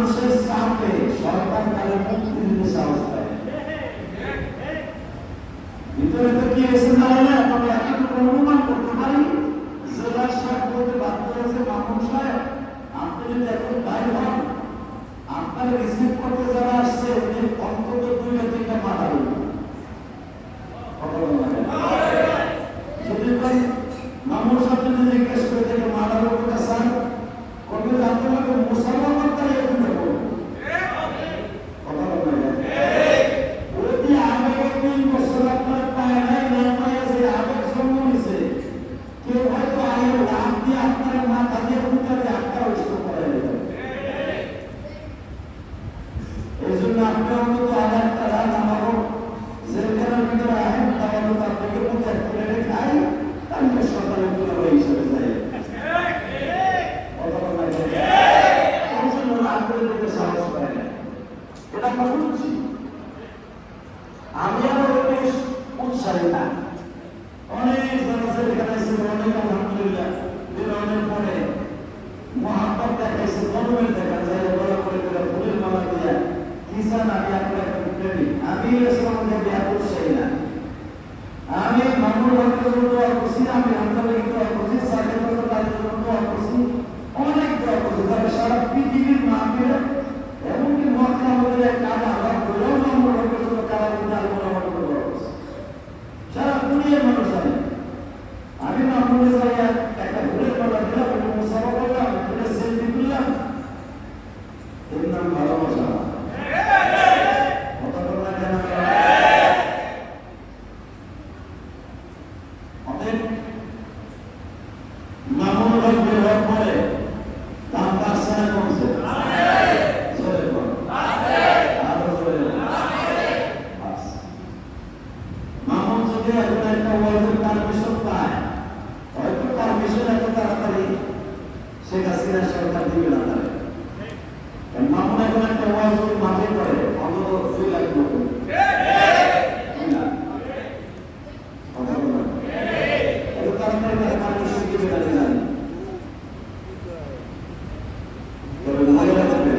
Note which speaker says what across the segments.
Speaker 1: মানুষের চাপে সরকার তারা মুক্তি দিতে সাহস না। ভিতরে তো কি হয়েছে দাঁড়ালে তবে এতটুকু অনুমান করতে পারি জেলা সাহেব বলতে বাধ্য হয়েছে মামুন সাহেব আপনি যদি এখন ভাই হন আপনার রিসিভ করতে যারা আসছে উনি অন্তত দুই তিনটা মাথা কথা বলেন যদি ভাই মামুন সাহেব যদি জিজ্ঞেস করে দেখে মাথার উপরে স্যার কবে জানতে পারবে মুসলমান তাই এখন দেখো কথা বলেন অতি আবেগে তিন বছর আপনার পায় নাই না পায় যে আবেগ জন্ম নিছে কেউ হয়তো আগে লাভ দিয়ে আপনার মাথা দিয়ে উঠাতে আটকা উচিত করে দিতে এই জন্য আপনি অন্তত আধার তারা আমারও জেলখানার ভিতরে আহেন তাহলে তো আপনাকে প্রত্যাগ করে খাই আমি সকালে তুলে ওই হিসেবে যাই কথা বলা যায় এই জন্য রাগ করে দিতে সাহস পায় না এটা আমরা বুঝছি আমি আবার বেশ উৎসাহী না অনেক এখানে এসে অনেক আলহামদুলিল্লাহ। দেখাইছে মনোমের দেখা যায় বড় করে করে ফুলের মালা দিয়া। কিসান আমি আপনার আমি থেকে এত উৎসাহী না। আমি করছি করছি সাথে তাদের জন্য দোয়া করছি অনেক দোয়া করছি তবে সারা পৃথিবীর মাহফিলে এমনকি মক্কা আমাদের এক কাজ আল্লাহ বলেও মামুর ভক্তের জন্য কারা কিন্তু আর কোনো আমার কোনো দোয়া করছি সারা দুনিয়ার মানুষ জানে আমি মামুনের জায়গায় একটা ঘুরে পালা দিলাম একটু মুসাফা করলাম একটা সেলফি তুললাম এর নাম ভালোবাসা কথা বললাম কেন অতএব মামুন ভাই বের হওয়ার পরে দাম বাড়ছে না কমছে। মামুন যদি এখন একটা ওয়ার্ল্ডের তাড়াতাড়ি শেখ হাসিনা না তাহলে। মামুন এখন একটা ওয়ার্ল্ড মাঠে করে অন্তত দুই লাখ মতো দুই লাখ কথা বলবেন এত তাড়াতাড়ি তার পারমিশন দিবে না আমি জানি তবে মনে রাখবেন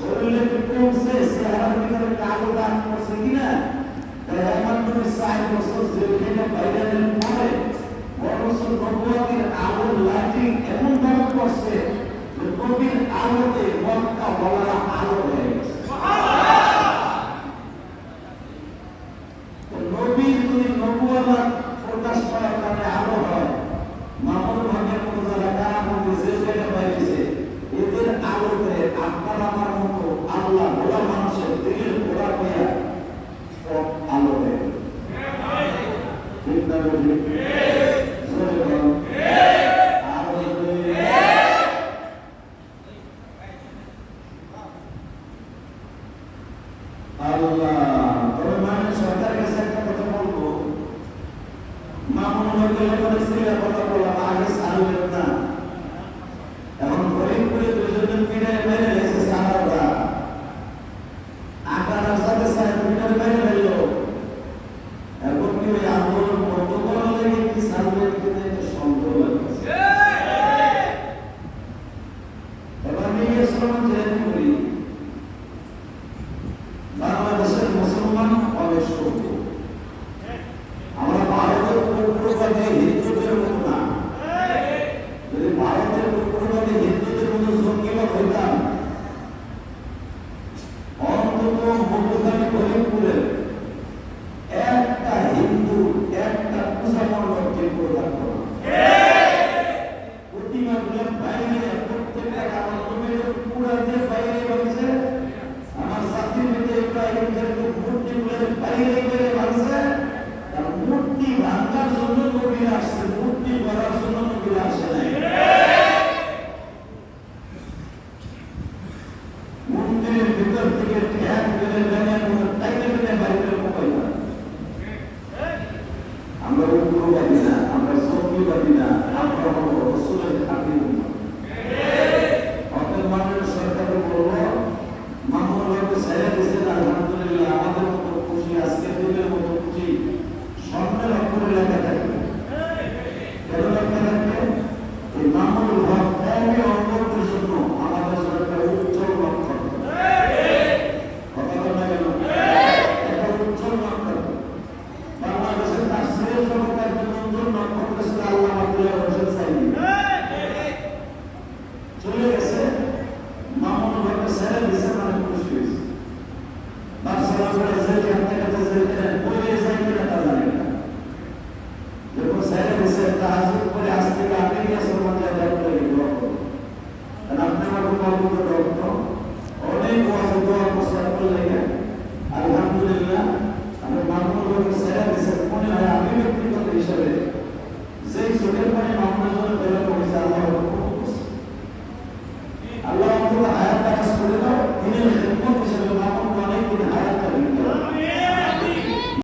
Speaker 1: শরীরে একটু কমছে চেহারার ভিতরে কালো দাগ পড়ছে কিনা তাই আমার তুমি চার বছর জেল থেকে বাইরে এলেন পরে বরঞ্চ নবুয়াতির আলোর লাইটিং এমন ভাবে করছে যে নবীর আলোতে মক্কা বলারা আলো হয়ে গেছে নবীর যদি নবুয়ার প্রকাশ পাওয়ার কারণে আলো হয় মামুন ভাগের মতো যারা কারা মধ্যে যে জায়গা পাইছে এদের আলোতে আপনার আমার মতো আল্লাহ ভোলা মানুষের দিলের ঘোরা হইয়া সব আলো হয়ে গেল। ঠিক না বলি জোরে বল। আরও জোরে। আল্লাহ তবে মানে সরকারের কাছে একটা কথা বলব মামুন হয়ে গেলে ছেলে অন্তত না আমরা সত্যি পারি না আমরা Gracias.